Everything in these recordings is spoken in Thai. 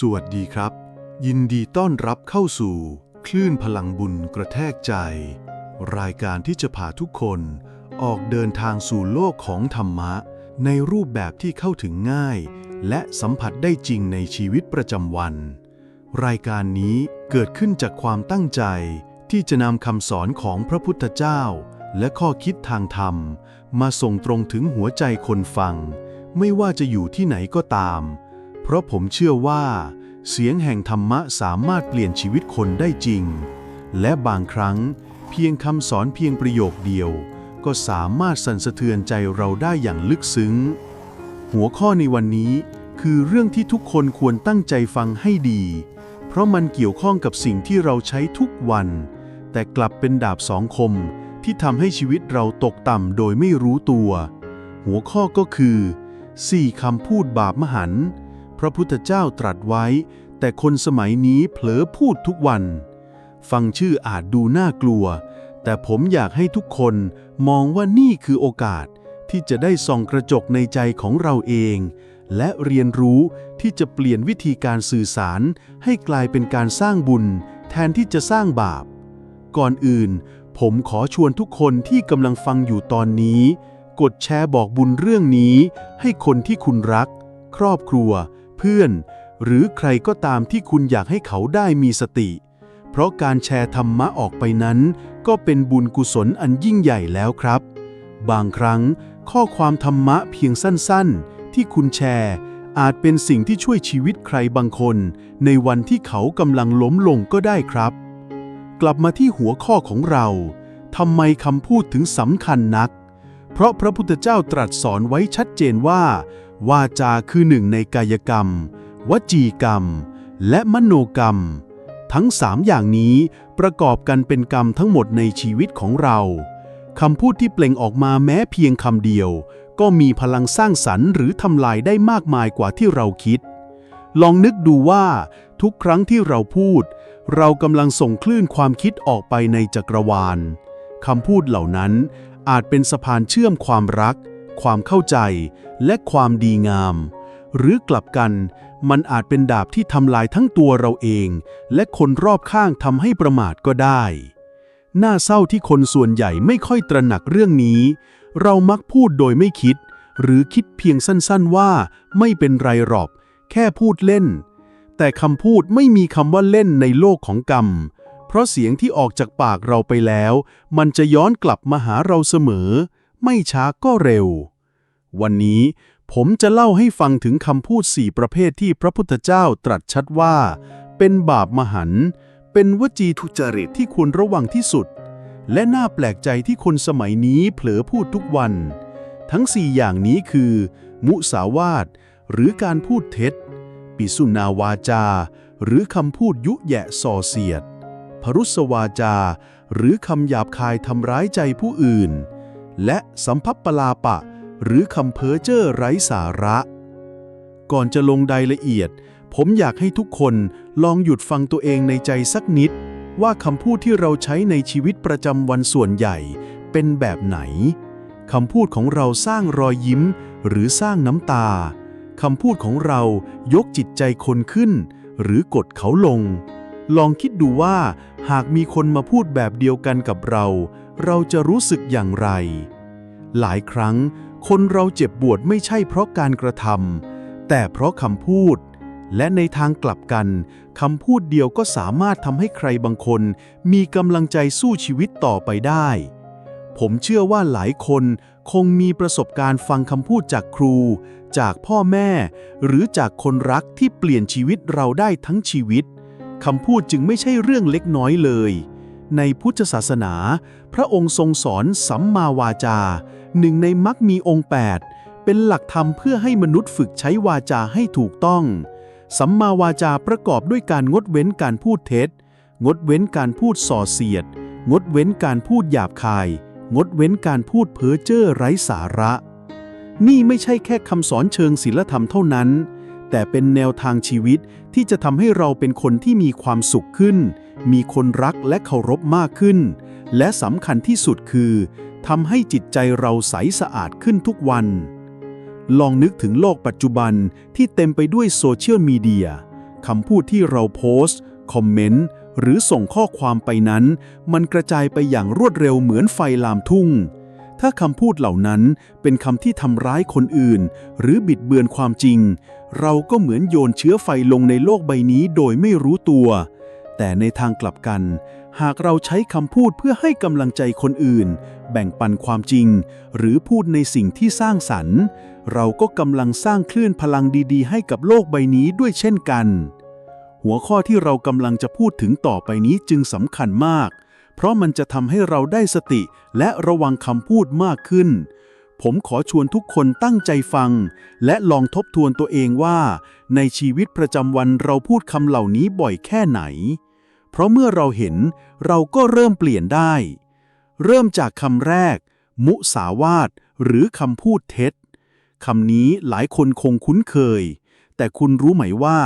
สวัสดีครับ ยินดีต้อนรับเข้าสู่ คลื่นพลังบุญกระแทกใจ รายการที่จะพาทุกคนออกเดินทางสู่โลกของธรรมะ ในรูปแบบที่เข้าถึงง่าย และสัมผัสได้จริงในชีวิตประจำวัน รายการนี้เกิดขึ้นจากความตั้งใจ ที่จะนำคำสอนของพระพุทธเจ้า และข้อคิดทางธรรม มาส่งตรงถึงหัวใจคนฟัง ไม่ว่าจะอยู่ที่ไหนก็ตาม เพราะผมเชื่อว่า เสียงแห่งธรรมะสามารถเปลี่ยนชีวิตคนได้จริง และบางครั้งเพียงคำสอนเพียงประโยคเดียว ก็สามารถสั่นสะเทือนใจเราได้อย่างลึกซึ้ง หัวข้อในวันนี้คือเรื่องที่ทุกคนควรตั้งใจฟังให้ดี เพราะมันเกี่ยวข้องกับสิ่งที่เราใช้ทุกวัน แต่กลับเป็นดาบสองคมที่ทำให้ชีวิตเราตกต่ำโดยไม่รู้ตัว หัวข้อก็คือสี่คำพูดบาปมหันต์ ระพุทธเจ้าตรัสไว้ แต่คนสมัยนี้เผลอพูดทุกวัน ฟังชื่ออาจดูน่ากลัว แต่ผมอยากให้ทุกคนมองว่านี่คือโอกาส ที่จะได้ส่องกระจกในใจของเราเอง และเรียนรู้ที่จะเปลี่ยนวิธีการสื่อสาร ให้กลายเป็นการสร้างบุญ แทนที่จะสร้างบาป ก่อนอื่น ผมขอชวนทุกคนที่กำลังฟังอยู่ตอนนี้กดแชร์บอกบุญเรื่องนี้ให้คนที่คุณรัก ครอบครัว เพื่อน หรือใครก็ตามที่คุณอยากให้เขาได้มีสติ เพราะการแชร์ธรรมะออกไปนั้น ก็เป็นบุญกุศลอันยิ่งใหญ่แล้วครับ บางครั้ง ข้อความธรรมะเพียงสั้นๆ ที่คุณแชร์ อาจเป็นสิ่งที่ช่วยชีวิตใครบางคน ในวันที่เขากำลังล้มลงก็ได้ครับ กลับมาที่หัวข้อของเราทำไมคำพูดถึงสำคัญนัก เพราะพระพุทธเจ้าตรัสสอนไว้ชัดเจนว่า วาจาคือหนึ่งในกายกรรม วจีกรรม และมโนกรรม ทั้งสามอย่างนี้ประกอบกันเป็นกรรมทั้งหมดในชีวิตของเราคำพูดที่เปล่งออกมาแม้เพียงคำเดียว ก็มีพลังสร้างสรรค์หรือทำลายได้มากมายกว่าที่เราคิด ลองนึกดูว่าทุกครั้งที่เราพูด เรากำลังส่งคลื่นความคิดออกไปในจักรวาลคำพูดเหล่านั้นอาจเป็นสะพานเชื่อมความรัก ความเข้าใจ และความดีงาม หรือกลับกัน มันอาจเป็นดาบที่ทำลายทั้งตัวเราเอง และคนรอบข้างทำให้ประมาทก็ได้ น่าเศร้าที่คนส่วนใหญ่ไม่ค่อยตระหนักเรื่องนี้ เรามักพูดโดยไม่คิด หรือคิดเพียงสั้นๆว่า ไม่เป็นไรหรอก แค่พูดเล่น แต่คำพูดไม่มีคำว่าเล่นในโลกของกรรมเพราะเสียงที่ออกจากปากเราไปแล้ว มันจะย้อนกลับมาหาเราเสมอ ไม่ช้าก็เร็ว วันนี้ผมจะเล่าให้ฟังถึงคำพูดสี่ประเภทที่พระพุทธเจ้าตรัสชัดว่า เป็นบาปมหันต์เป็นวจีทุจริตที่ควรระวังที่สุด และน่าแปลกใจที่คนสมัยนี้เผลอพูดทุกวัน ทั้งสี่อย่างนี้คือ มุสาวาท หรือการพูดเท็จ ปิสุนาวาจา หรือคำพูดยุแยะส่อเสียด พรุสวาจา หรือคำหยาบคายทำร้ายใจผู้อื่น และสัมพัปปลาปะ หรือคำเพ้อเจ้อไร้สาระ ก่อนจะลงรายละเอียด ผมอยากให้ทุกคนลองหยุดฟังตัวเองในใจสักนิด ว่าคำพูดที่เราใช้ในชีวิตประจำวันส่วนใหญ่เป็นแบบไหนคำพูดของเราสร้างรอยยิ้ม หรือสร้างน้ำตาคำพูดของเรายกจิตใจคนขึ้น หรือกดเขาลง ลองคิดดูว่า หากมีคนมาพูดแบบเดียวกันกับเรา เราจะรู้สึกอย่างไร หลายครั้งคนเราเจ็บปวดไม่ใช่เพราะการกระทำแต่เพราะคำพูด และในทางกลับกันคำพูดเดียวก็สามารถทำให้ใครบางคน มีกำลังใจสู้ชีวิตต่อไปได้ ผมเชื่อว่าหลายคนคงมีประสบการณ์ฟังคำพูดจากครู จากพ่อแม่ หรือจากคนรักที่เปลี่ยนชีวิตเราได้ทั้งชีวิตคำพูดจึงไม่ใช่เรื่องเล็กน้อยเลย ในพุทธศาสนา พระองค์ทรงสอนสัมมาวาจา หนึ่งในมรรคมีองค์ 8 เป็นหลักธรรมเพื่อให้มนุษย์ฝึกใช้วาจาให้ถูกต้อง สัมมาวาจาประกอบด้วยการงดเว้นการพูดเท็จ งดเว้นการพูดส่อเสียด งดเว้นการพูดหยาบคาย งดเว้นการพูดเพ้อเจ้อไร้สาระ นี่ไม่ใช่แค่คำสอนเชิงศีลธรรมเท่านั้นแต่เป็นแนวทางชีวิตที่จะทำให้เราเป็นคนที่มีความสุขขึ้น มีคนรักและเคารพมากขึ้น และสำคัญที่สุดคือทำให้จิตใจเราใสสะอาดขึ้นทุกวัน ลองนึกถึงโลกปัจจุบันที่เต็มไปด้วยโซเชียลมีเดียคำพูดที่เราโพสต์ คอมเมนต์ หรือส่งข้อความไปนั้น มันกระจายไปอย่างรวดเร็วเหมือนไฟลามทุ่ง ถ้าคำพูดเหล่านั้นเป็นคำที่ทำร้ายคนอื่น หรือบิดเบือนความจริง เราก็เหมือนโยนเชื้อไฟลงในโลกใบนี้โดยไม่รู้ตัว แต่ในทางกลับกัน หากเราใช้คำพูดเพื่อให้กำลังใจคนอื่น แบ่งปันความจริง หรือพูดในสิ่งที่สร้างสรรค์ เราก็กำลังสร้างคลื่นพลังดีๆ ให้กับโลกใบนี้ด้วยเช่นกัน หัวข้อที่เรากำลังจะพูดถึงต่อไปนี้จึงสำคัญมาก เพราะมันจะทำให้เราได้สติและระวังคำพูดมากขึ้นผมขอชวนทุกคนตั้งใจฟัง และลองทบทวนตัวเองว่า ในชีวิตประจำวันเราพูดคำเหล่านี้บ่อยแค่ไหน เพราะเมื่อเราเห็นเราก็เริ่มเปลี่ยนได้ เริ่มจากคำแรก มุสาวาทหรือคำพูดเท็จคำนี้หลายคนคงคุ้นเคย แต่คุณรู้ไหมว่า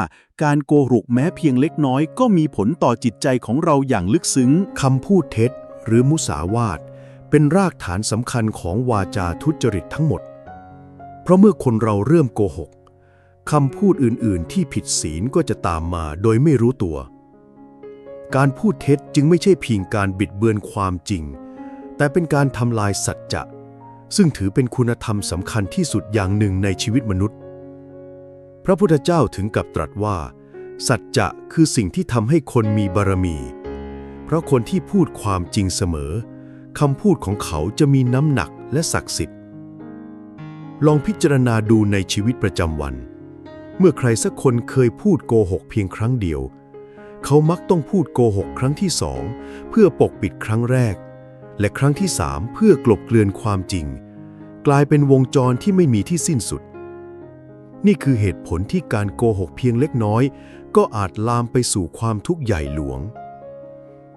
การโกหกแม้เพียงเล็กน้อย ก็มีผลต่อจิตใจของเราอย่างลึกซึ้งคำพูดเท็จ หรือมุสาวาทเป็นรากฐานสำคัญของวาจาทุจริตทั้งหมด เพราะเมื่อคนเราเริ่มโกหกคำพูดอื่นๆ ที่ผิดศีลก็จะตามมาโดยไม่รู้ตัว การพูดเท็จจึงไม่ใช่เพียงการบิดเบือนความจริง แต่เป็นการทำลายสัจจะ ซึ่งถือเป็นคุณธรรมสำคัญที่สุดอย่างหนึ่งในชีวิตมนุษย์ พระพุทธเจ้าถึงกับตรัสว่า สัจจะคือสิ่งที่ทำให้คนมีบารมี เพราะคนที่พูดความจริงเสมอคำพูดของเขาจะมีน้ำหนักและศักดิ์สิทธิ์ ลองพิจารณาดูในชีวิตประจำวัน เมื่อใครสักคนเคยพูดโกหกเพียงครั้งเดียว เขามักต้องพูดโกหกครั้งที่สองเพื่อปกปิดครั้งแรก และครั้งที่สามเพื่อกลบเกลื่อนความจริง กลายเป็นวงจรที่ไม่มีที่สิ้นสุด นี่คือเหตุผลที่การโกหกเพียงเล็กน้อย ก็อาจลามไปสู่ความทุกข์ใหญ่หลวง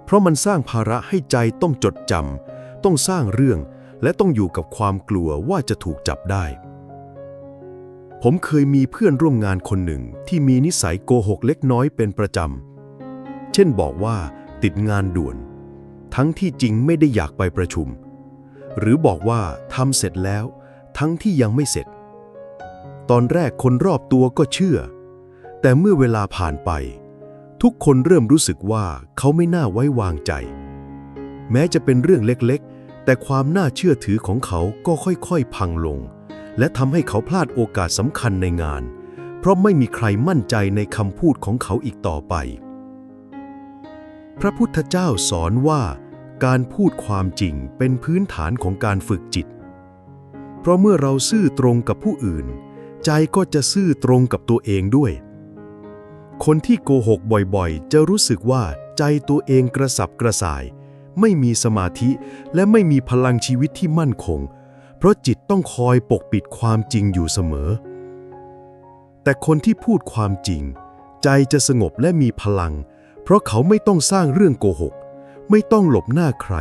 เพราะมันสร้างภาระให้ใจต้องจดจำต้องสร้างเรื่อง และต้องอยู่กับความกลัวว่าจะถูกจับได้ผมเคยมีเพื่อนร่วมงานคนหนึ่งที่มีนิสัยโกหกเล็กน้อยเป็นประจำ เช่นบอกว่าติดงานด่วน ทั้งที่จริงไม่ได้อยากไปประชุม หรือบอกว่าทำเสร็จแล้ว ทั้งที่ยังไม่เสร็จ ตอนแรกคนรอบตัวก็เชื่อ แต่เมื่อเวลาผ่านไป ทุกคนเริ่มรู้สึกว่าเขาไม่น่าไว้วางใจ แม้จะเป็นเรื่องเล็กๆ แต่ความน่าเชื่อถือของเขาก็ค่อยๆ พังลง และทำให้เขาพลาดโอกาสสำคัญในงาน เพราะไม่มีใครมั่นใจในคำพูดของเขาอีกต่อไป พระพุทธเจ้าสอนว่าการพูดความจริงเป็นพื้นฐานของการฝึกจิต เพราะเมื่อเราซื่อตรงกับผู้อื่น ใจก็จะซื่อตรงกับตัวเองด้วย คนที่โกหกบ่อยๆ จะรู้สึกว่าใจตัวเองกระสับกระส่าย ไม่มีสมาธิและไม่มีพลังชีวิตที่มั่นคง เพราะจิตต้องคอยปกปิดความจริงอยู่เสมอ แต่คนที่พูดความจริง ใจจะสงบและมีพลังเพราะเขาไม่ต้องสร้างเรื่องโกหก ไม่ต้องหลบหน้าใคร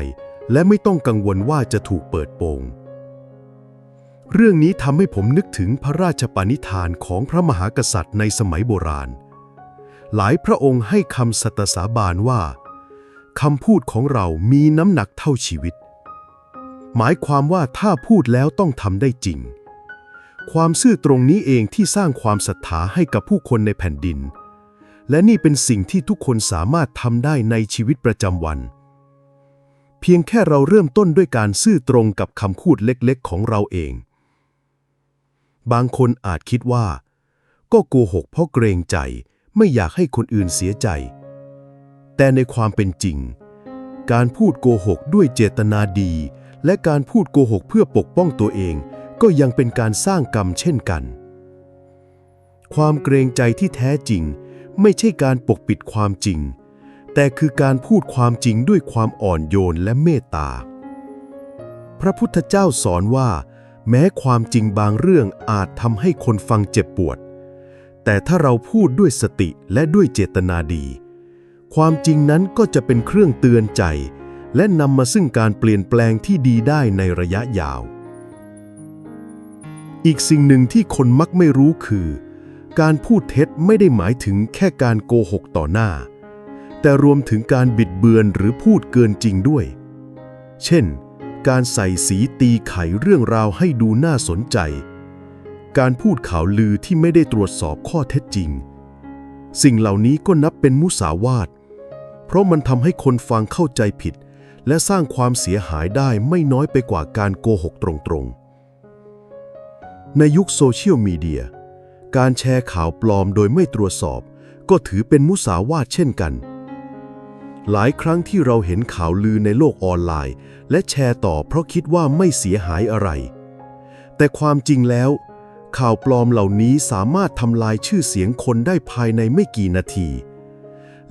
และไม่ต้องกังวลว่าจะถูกเปิดโปง เรื่องนี้ทำให้ผมนึกถึงพระราชปณิธานของพระมหากษัตริย์ในสมัยโบราณ หลายพระองค์ให้คำสัตสาบานว่าคำพูดของเรามีน้ำหนักเท่าชีวิต หมายความว่าถ้าพูดแล้วต้องทำได้จริง ความซื่อตรงนี้เองที่สร้างความศรัทธาให้กับผู้คนในแผ่นดิน และนี่เป็นสิ่งที่ทุกคนสามารถทำได้ในชีวิตประจำวัน เพียงแค่เราเริ่มต้นด้วยการซื่อตรงกับคำพูดเล็กๆ ของเราเอง บางคนอาจคิดว่า ก็โกหกเพราะเกรงใจ ไม่อยากให้คนอื่นเสียใจ แต่ในความเป็นจริง การพูดโกหกด้วยเจตนาดี และการพูดโกหกเพื่อปกป้องตัวเอง ก็ยังเป็นการสร้างกรรมเช่นกัน ความเกรงใจที่แท้จริง ไม่ใช่การปกปิดความจริง แต่คือการพูดความจริงด้วยความอ่อนโยนและเมตตา พระพุทธเจ้าสอนว่า แม้ความจริงบางเรื่องอาจทำให้คนฟังเจ็บปวด แต่ถ้าเราพูดด้วยสติและด้วยเจตนาดี ความจริงนั้นก็จะเป็นเครื่องเตือนใจ และนำมาซึ่งการเปลี่ยนแปลงที่ดีได้ในระยะยาว อีกสิ่งหนึ่งที่คนมักไม่รู้คือ การพูดเท็จไม่ได้หมายถึงแค่การโกหกต่อหน้า แต่รวมถึงการบิดเบือนหรือพูดเกินจริงด้วย เช่น การใส่สีตีไขเรื่องราวให้ดูน่าสนใจ การพูดข่าวลือที่ไม่ได้ตรวจสอบข้อเท็จจริง สิ่งเหล่านี้ก็นับเป็นมุสาวาท เพราะมันทำให้คนฟังเข้าใจผิด และสร้างความเสียหายได้ไม่น้อยไปกว่าการโกหกตรงๆ ในยุคโซเชียลมีเดีย การแชร์ข่าวปลอมโดยไม่ตรวจสอบ ก็ถือเป็นมุสาวาทเช่นกัน หลายครั้งที่เราเห็นข่าวลือในโลกออนไลน์ และแชร์ต่อเพราะคิดว่าไม่เสียหายอะไร แต่ความจริงแล้ว ข่าวปลอมเหล่านี้สามารถทำลายชื่อเสียงคนได้ภายในไม่กี่นาที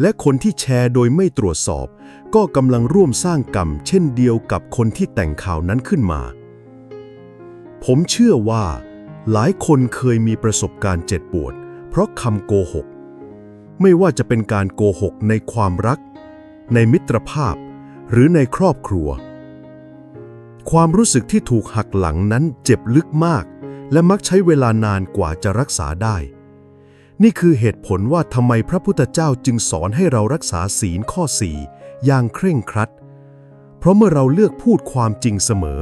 และคนที่แชร์โดยไม่ตรวจสอบ ก็กำลังร่วมสร้างกรรม เช่นเดียวกับคนที่แต่งข่าวนั้นขึ้นมา ผมเชื่อว่า หลายคนเคยมีประสบการณ์เจ็บปวด เพราะคำโกหก ไม่ว่าจะเป็นการโกหกในความรัก ในมิตรภาพ หรือในครอบครัว ความรู้สึกที่ถูกหักหลังนั้นเจ็บลึกมาก และมักใช้เวลานานกว่าจะรักษาได้ นี่คือเหตุผลว่าทำไมพระพุทธเจ้าจึงสอนให้เรารักษาศีลข้อสี่อย่างเคร่งครัด เพราะเมื่อเราเลือกพูดความจริงเสมอ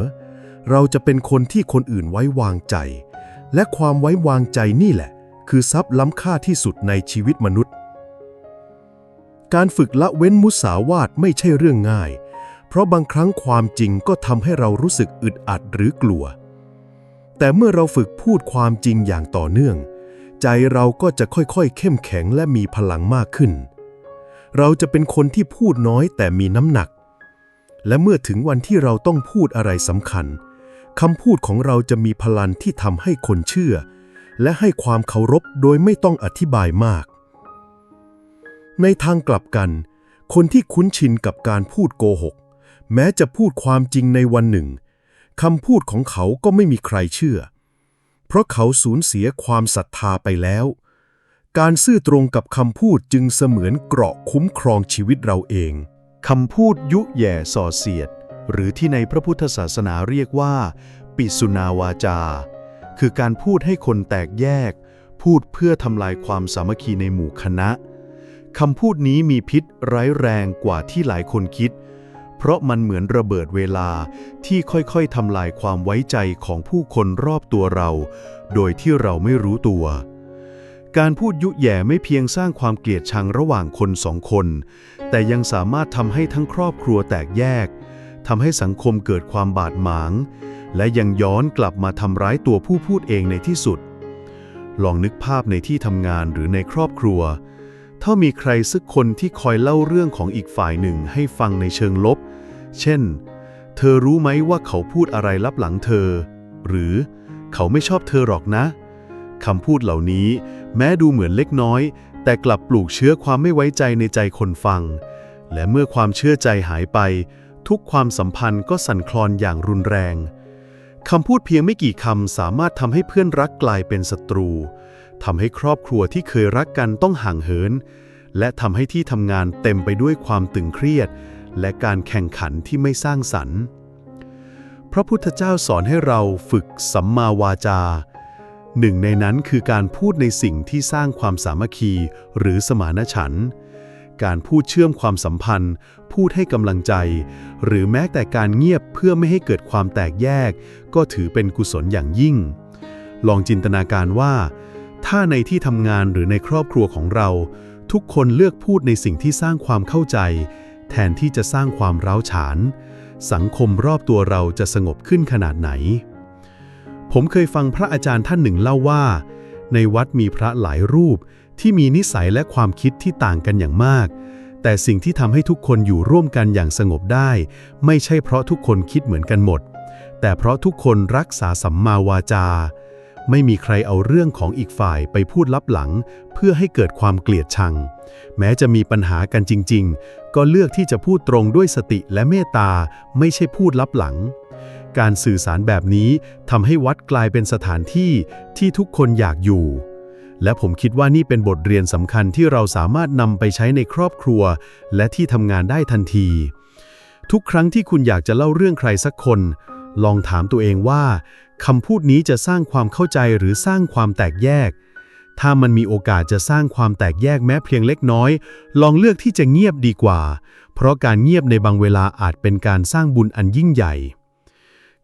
เราจะเป็นคนที่คนอื่นไว้วางใจ และความไว้วางใจนี่แหละ คือทรัพย์ล้ำค่าที่สุดในชีวิตมนุษย์ การฝึกละเว้นมุสาวาทไม่ใช่เรื่องง่าย เพราะบางครั้งความจริงก็ทำให้เรารู้สึกอึดอัดหรือกลัว แต่เมื่อเราฝึกพูดความจริงอย่างต่อเนื่อง ใจเราก็จะค่อยๆ เข้มแข็งและมีพลังมากขึ้น เราจะเป็นคนที่พูดน้อยแต่มีน้ำหนัก และเมื่อถึงวันที่เราต้องพูดอะไรสำคัญ คำพูดของเราจะมีพลังที่ทำให้คนเชื่อ และให้ความเคารพโดยไม่ต้องอธิบายมาก ในทางกลับกัน คนที่คุ้นชินกับการพูดโกหก แม้จะพูดความจริงในวันหนึ่งคำพูดของเขาก็ไม่มีใครเชื่อ เพราะเขาสูญเสียความศรัทธาไปแล้ว การซื่อตรงกับคำพูดจึงเสมือนเกราะคุ้มครองชีวิตเราเองคำพูดยุแย่ส่อเสียด หรือที่ในพระพุทธศาสนาเรียกว่า ปิสุนาวาจา คือการพูดให้คนแตกแยก พูดเพื่อทำลายความสามัคคีในหมู่คณะคำพูดนี้มีพิษร้ายแรงกว่าที่หลายคนคิด เพราะมันเหมือนระเบิดเวลาที่ค่อยๆทำลายความไว้ใจของผู้คนรอบตัวเรา โดยที่เราไม่รู้ตัว การพูดยุแย่ไม่เพียงสร้างความเกลียดชังระหว่างคนสองคน แต่ยังสามารถทำให้ทั้งครอบครัวแตกแยก ทำให้สังคมเกิดความบาดหมาง และยังย้อนกลับมาทำร้ายตัวผู้พูดเองในที่สุด ลองนึกภาพในที่ทำงานหรือในครอบครัว ถ้ามีใครสักคนที่คอยเล่าเรื่องของอีกฝ่ายหนึ่งให้ฟังในเชิงลบ เช่น เธอรู้ไหมว่าเขาพูดอะไรลับหลังเธอ หรือเขาไม่ชอบเธอหรอกนะ คำพูดเหล่านี้ แม้ดูเหมือนเล็กน้อย แต่กลับปลูกเชื้อความไม่ไว้ใจในใจคนฟัง และเมื่อความเชื่อใจหายไป ทุกความสัมพันธ์ก็สั่นคลอนอย่างรุนแรงคำพูดเพียงไม่กี่คำสามารถทำให้เพื่อนรักกลายเป็นศัตรูทำให้ครอบครัวที่เคยรักกันต้องห่างเหิน และทำให้ที่ทำงานเต็มไปด้วยความตึงเครียด และการแข่งขันที่ไม่สร้างสรรค์ พระพุทธเจ้าสอนให้เราฝึกสัมมาวาจา หนึ่งในนั้นคือการพูดในสิ่งที่สร้างความสามัคคีหรือสมานฉันท์ การพูดเชื่อมความสัมพันธ์ พูดให้กำลังใจ หรือแม้แต่การเงียบเพื่อไม่ให้เกิดความแตกแยก ก็ถือเป็นกุศลอย่างยิ่ง ลองจินตนาการว่า ถ้าในที่ทำงานหรือในครอบครัวของเรา ทุกคนเลือกพูดในสิ่งที่สร้างความเข้าใจ แทนที่จะสร้างความร้าวฉาน สังคมรอบตัวเราจะสงบขึ้นขนาดไหน ผมเคยฟังพระอาจารย์ท่านหนึ่งเล่าว่า ในวัดมีพระหลายรูป ที่มีนิสัยและความคิดที่ต่างกันอย่างมาก แต่สิ่งที่ทำให้ทุกคนอยู่ร่วมกันอย่างสงบได้ ไม่ใช่เพราะทุกคนคิดเหมือนกันหมด แต่เพราะทุกคนรักษาสัมมาวาจา ไม่มีใครเอาเรื่องของอีกฝ่ายไปพูดลับหลัง เพื่อให้เกิดความเกลียดชัง แม้จะมีปัญหากันจริง ๆ ก็เลือกที่จะพูดตรงด้วยสติและเมตตา ไม่ใช่พูดลับหลังการสื่อสารแบบนี้ทำให้วัดกลายเป็นสถานที่ที่ทุกคนอยากอยู่ และผมคิดว่านี่เป็นบทเรียนสำคัญที่เราสามารถนำไปใช้ในครอบครัว และที่ทำงานได้ทันที ทุกครั้งที่คุณอยากจะเล่าเรื่องใครสักคน ลองถามตัวเองว่าคำพูดนี้จะสร้างความเข้าใจหรือสร้างความแตกแยก ถ้ามันมีโอกาสจะสร้างความแตกแยกแม้เพียงเล็กน้อย ลองเลือกที่จะเงียบดีกว่า เพราะการเงียบในบางเวลาอาจเป็นการสร้างบุญอันยิ่งใหญ่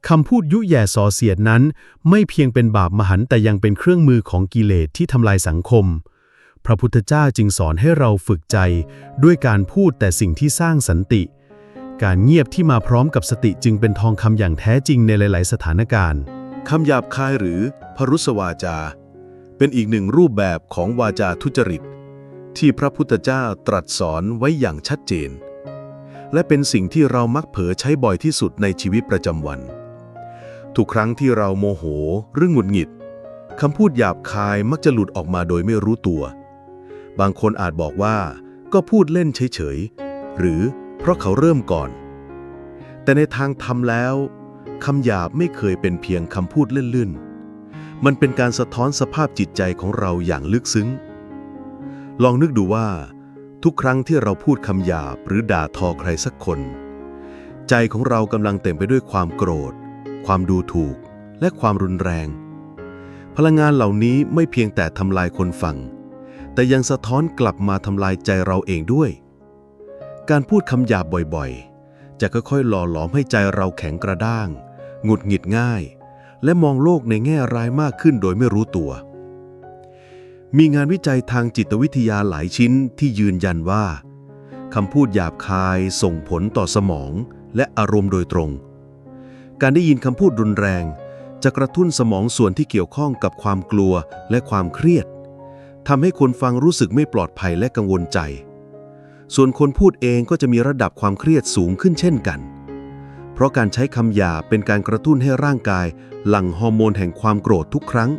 คำพูดยุแย่ส่อเสียดนั้น ไม่เพียงเป็นบาปมหันต์แต่ยังเป็นเครื่องมือของกิเลสที่ทำลายสังคม พระพุทธเจ้าจึงสอนให้เราฝึกใจ ด้วยการพูดแต่สิ่งที่สร้างสันติ การเงียบที่มาพร้อมกับสติจึงเป็นทองคำอย่างแท้จริงในหลาย ๆ สถานการณ์คำหยาบคายหรือพรุสวาจา เป็นอีกหนึ่งรูปแบบของวาจาทุจริต ที่พระพุทธเจ้าตรัสสอนไว้อย่างชัดเจน และเป็นสิ่งที่เรามักเผลอใช้บ่อยที่สุดในชีวิตประจำวัน ทุกครั้งที่เราโมโหหรือหงุดหงิดคำพูดหยาบคายมักจะหลุดออกมาโดยไม่รู้ตัว บางคนอาจบอกว่า ก็พูดเล่นเฉยๆ หรือเพราะเขาเริ่มก่อน แต่ในทางทำแล้วคำหยาบไม่เคยเป็นเพียงคำพูดเล่นๆ มันเป็นการสะท้อนสภาพจิตใจของเราอย่างลึกซึ้ง ลองนึกดูว่า ทุกครั้งที่เราพูดคำหยาบหรือด่าทอใครสักคน ใจของเรากำลังเต็มไปด้วยความโกรธ ความดูถูก และความรุนแรง พลังงานเหล่านี้ไม่เพียงแต่ทำลายคนฟัง แต่ยังสะท้อนกลับมาทำลายใจเราเองด้วย การพูดคำหยาบบ่อยๆ จะค่อยๆ หล่อหลอมให้ใจเราแข็งกระด้าง หงุดหงิดง่าย และมองโลกในแง่ร้ายมากขึ้นโดยไม่รู้ตัว มีงานวิจัยทางจิตวิทยาหลายชิ้นที่ยืนยันว่าคำพูดหยาบคายส่งผลต่อสมองและอารมณ์โดยตรง การได้ยินคำพูดรุนแรง จะกระตุ้นสมองส่วนที่เกี่ยวข้องกับความกลัวและความเครียดทำให้คนฟังรู้สึกไม่ปลอดภัยและกังวลใจ ส่วนคนพูดเองก็จะมีระดับความเครียดสูงขึ้นเช่นกัน เพราะการใช้คำหยาเป็นการกระตุ้นให้ร่างกายหลั่งฮอร์โมนแห่งความโกรธทุกครั้ง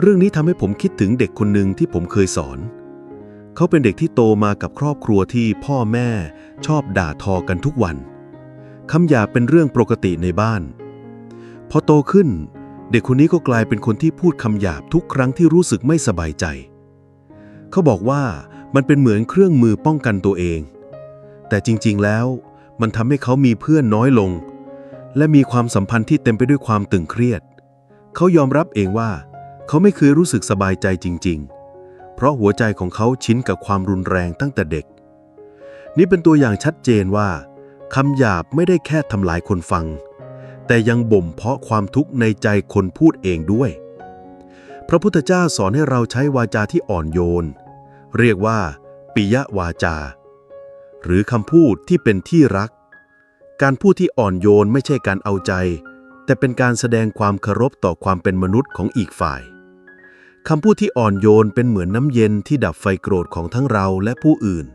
เรื่องนี้ทำให้ผมคิดถึงเด็กคนหนึ่งที่ผมเคยสอน เขาเป็นเด็กที่โตมากับครอบครัวที่พ่อแม่ชอบด่าทอกันทุกวัน คำหยาบเป็นเรื่องปกติในบ้าน พอโตขึ้น เด็กคนนี้ก็กลายเป็นคนที่พูดคำหยาบทุกครั้งที่รู้สึกไม่สบายใจ เขาบอกว่ามันเป็นเหมือนเครื่องมือป้องกันตัวเอง แต่จริงๆแล้วมันทำให้เขามีเพื่อนน้อยลง และมีความสัมพันธ์ที่เต็มไปด้วยความตึงเครียด เขายอมรับเองว่า เขาไม่เคยรู้สึกสบายใจจริง ๆ เพราะหัวใจของเขาชินกับความรุนแรงตั้งแต่เด็ก นี่เป็นตัวอย่างชัดเจนว่า คำหยาบไม่ได้แค่ทำลายคนฟัง แต่ยังบ่มเพาะความทุกข์ในใจคนพูดเองด้วย พระพุทธเจ้าสอนให้เราใช้วาจาที่อ่อนโยน เรียกว่า ปิยวาจา หรือคำพูดที่เป็นที่รัก การพูดที่อ่อนโยนไม่ใช่การเอาใจ แต่เป็นการแสดงความเคารพต่อความเป็นมนุษย์ของอีกฝ่ายคำพูดที่อ่อนโยนเป็นเหมือนน้ำเย็นที่ดับไฟโกรธของทั้งเราและผู้อื่น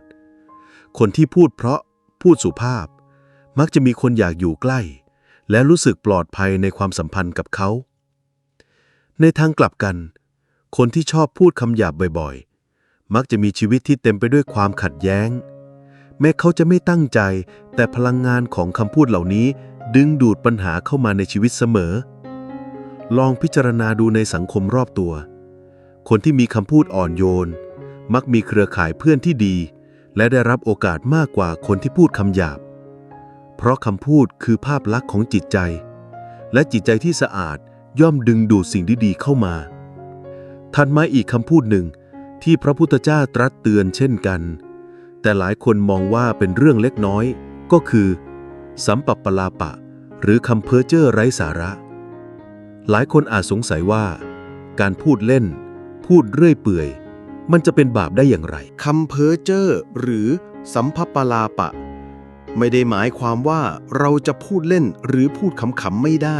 คนที่พูดเพราะพูดสุภาพ มักจะมีคนอยากอยู่ใกล้ และรู้สึกปลอดภัยในความสัมพันธ์กับเขา ในทางกลับกัน คนที่ชอบพูดคำหยาบบ่อยๆ มักจะมีชีวิตที่เต็มไปด้วยความขัดแย้ง แม้เขาจะไม่ตั้งใจ แต่พลังงานของคำพูดเหล่านี้ ดึงดูดปัญหาเข้ามาในชีวิตเสมอ ลองพิจารณาดูในสังคมรอบตัว คนที่มีคำพูดอ่อนโยน มักมีเครือข่ายเพื่อนที่ดี และได้รับโอกาสมากกว่าคนที่พูดคำหยาบ เพราะคำพูดคือภาพลักษณ์ของจิตใจ และจิตใจที่สะอาดย่อมดึงดูดสิ่งดีๆเข้ามาถัดมาอีกคำพูดหนึ่งที่พระพุทธเจ้าตรัสเตือนเช่นกัน แต่หลายคนมองว่าเป็นเรื่องเล็กน้อย ก็คือ สัมปัปปลาปะ หรือคำเพ้อเจ้อไร้สาระ หลายคนอาจสงสัยว่า การพูดเล่น พูดเรื่อยเปื่อย มันจะเป็นบาปได้อย่างไรคำเพ้อเจ้อหรือสัมภปลาปะ ไม่ได้หมายความว่าเราจะพูดเล่นหรือพูดขำๆไม่ได้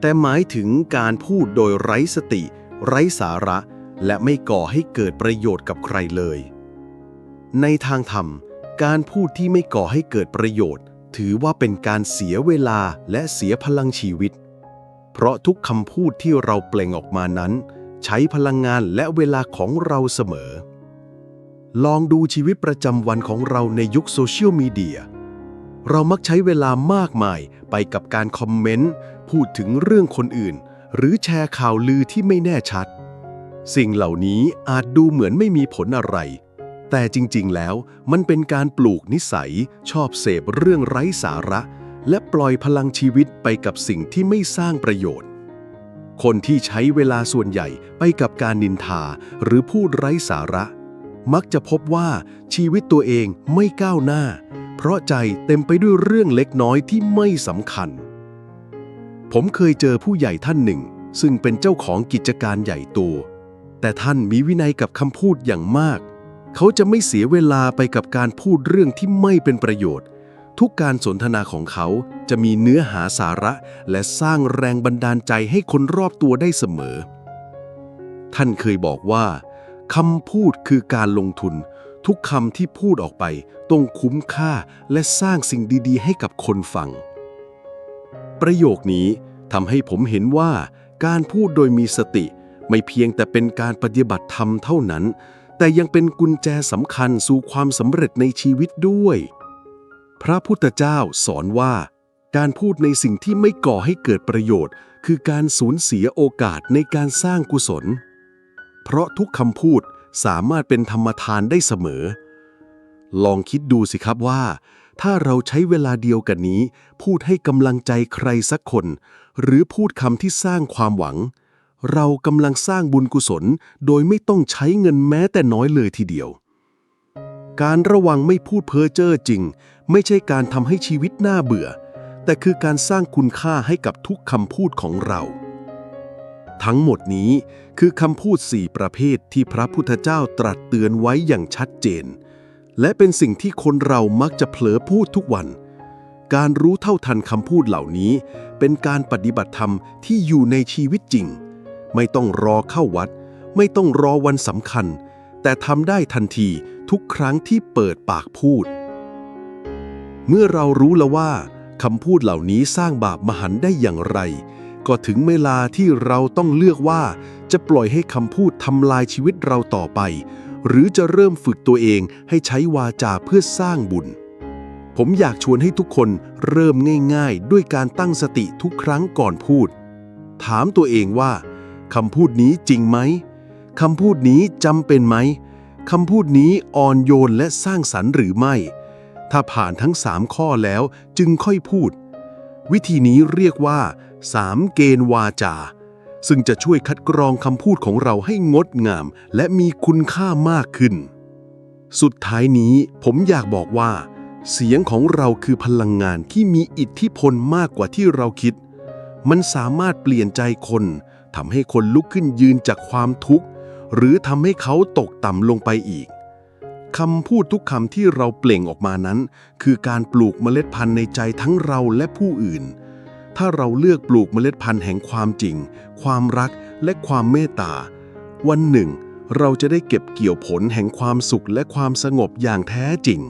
แต่หมายถึงการพูดโดยไร้สติ ไร้สาระ และไม่ก่อให้เกิดประโยชน์กับใครเลย ในทางธรรม การพูดที่ไม่ก่อให้เกิดประโยชน์ ถือว่าเป็นการเสียเวลาและเสียพลังชีวิต เพราะทุกคำพูดที่เราเปล่งออกมานั้น ใช้พลังงานและเวลาของเราเสมอ ลองดูชีวิตประจำวันของเราในยุคโซเชียลมีเดีย เรามักใช้เวลามากมายไปกับการคอมเมนต์ พูดถึงเรื่องคนอื่น หรือแชร์ข่าวลือที่ไม่แน่ชัด สิ่งเหล่านี้อาจดูเหมือนไม่มีผลอะไร แต่จริงๆ แล้วมันเป็นการปลูกนิสัย ชอบเสพเรื่องไร้สาระ และปล่อยพลังชีวิตไปกับสิ่งที่ไม่สร้างประโยชน์ คนที่ใช้เวลาส่วนใหญ่ไปกับการนินทาหรือพูดไร้สาระ มักจะพบว่าชีวิตตัวเองไม่ก้าวหน้า เพราะใจเต็มไปด้วยเรื่องเล็กน้อยที่ไม่สำคัญ ผมเคยเจอผู้ใหญ่ท่านหนึ่ง ซึ่งเป็นเจ้าของกิจการใหญ่โตแต่ท่านมีวินัยกับคำพูดอย่างมาก เขาจะไม่เสียเวลาไปกับการพูดเรื่องที่ไม่เป็นประโยชน์ ทุกการสนทนาของเขาจะมีเนื้อหาสาระ และสร้างแรงบันดาลใจให้คนรอบตัวได้เสมอ ท่านเคยบอกว่า คำพูดคือการลงทุน ทุกคำที่พูดออกไปต้องคุ้มค่าและสร้างสิ่งดีๆ ให้กับคนฟัง ประโยคนี้ทำให้ผมเห็นว่า การพูดโดยมีสติ ไม่เพียงแต่เป็นการปฏิบัติธรรมเท่านั้น แต่ยังเป็นกุญแจสำคัญสู่ความสำเร็จในชีวิตด้วย พระพุทธเจ้าสอนว่า การพูดในสิ่งที่ไม่ก่อให้เกิดประโยชน์ คือการสูญเสียโอกาสในการสร้างกุศล เพราะทุกคำพูดสามารถเป็นธรรมทานได้เสมอ ลองคิดดูสิครับว่า ถ้าเราใช้เวลาเดียวกันนี้ พูดให้กำลังใจใครสักคน หรือพูดคำที่สร้างความหวัง เรากำลังสร้างบุญกุศล โดยไม่ต้องใช้เงินแม้แต่น้อยเลยทีเดียว การระวังไม่พูดเพ้อเจ้อจริง ไม่ใช่การทำให้ชีวิตน่าเบื่อ แต่คือการสร้างคุณค่าให้กับทุกคำพูดของเรา ทั้งหมดนี้คือคำพูดสี่ประเภทที่พระพุทธเจ้าตรัสเตือนไว้อย่างชัดเจน และเป็นสิ่งที่คนเรามักจะเผลอพูดทุกวัน การรู้เท่าทันคำพูดเหล่านี้ เป็นการปฏิบัติธรรมที่อยู่ในชีวิตจริง ไม่ต้องรอเข้าวัด ไม่ต้องรอวันสำคัญ แต่ทำได้ทันทีทุกครั้งที่เปิดปากพูด เมื่อเรารู้แล้วว่าคำพูดเหล่านี้สร้างบาปมหันต์ได้อย่างไร ก็ถึงเวลาที่เราต้องเลือกว่า จะปล่อยให้คำพูดทำลายชีวิตเราต่อไป หรือจะเริ่มฝึกตัวเองให้ใช้วาจาเพื่อสร้างบุญ ผมอยากชวนให้ทุกคนเริ่มง่ายๆ ด้วยการตั้งสติทุกครั้งก่อนพูด ถามตัวเองว่าคำพูดนี้จริงไหมคำพูดนี้จำเป็นไหมคำพูดนี้อ่อนโยนและสร้างสรรค์หรือไม่ ถ้าผ่านทั้ง 3 ข้อแล้วจึงค่อยพูด วิธีนี้เรียกว่า 3 เกณฑ์วาจา ซึ่งจะช่วยคัดกรองคำพูดของเราให้งดงาม และมีคุณค่ามากขึ้น สุดท้ายนี้ผมอยากบอกว่า เสียงของเราคือพลังงานที่มีอิทธิพลมากกว่าที่เราคิด มันสามารถเปลี่ยนใจคนทำให้คนลุกขึ้นยืนจากความทุกข์ หรือทำให้เขาตกต่ำลงไปอีกคำพูดทุกคำที่เราเปล่งออกมานั้น คือการปลูกเมล็ดพันธุ์ในใจทั้งเราและผู้อื่น ถ้าเราเลือกปลูกเมล็ดพันธุ์แห่งความจริง ความรักและความเมตตา วันหนึ่ง เราจะได้เก็บเกี่ยวผลแห่งความสุขและความสงบอย่างแท้จริง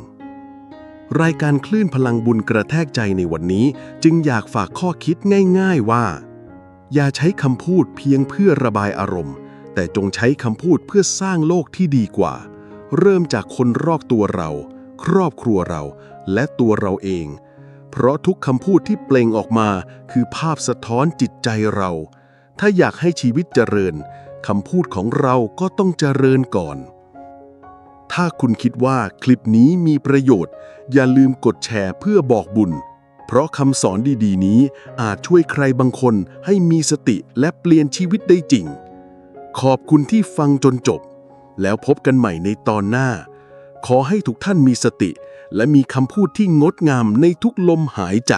รายการคลื่นพลังบุญกระแทกใจในวันนี้จึงอยากฝากข้อคิดง่าย ๆว่า อย่าใช้คำพูดเพียงเพื่อระบายอารมณ์ แต่จงใช้คำพูดเพื่อสร้างโลกที่ดีกว่า เริ่มจากคนรอบตัวเรา ครอบครัวเรา และตัวเราเอง เพราะทุกคำพูดที่เปล่งออกมาคือภาพสะท้อนจิตใจเรา ถ้าอยากให้ชีวิตเจริญคำพูดของเราก็ต้องเจริญก่อน ถ้าคุณคิดว่าคลิปนี้มีประโยชน์ อย่าลืมกดแชร์เพื่อบอกบุญ เพราะคำสอนดีๆ นี้อาจช่วยใครบางคนให้มีสติและเปลี่ยนชีวิตได้จริง ขอบคุณที่ฟังจนจบ แล้วพบกันใหม่ในตอนหน้า ขอให้ทุกท่านมีสติ และมีคำพูดที่งดงามในทุกลมหายใจ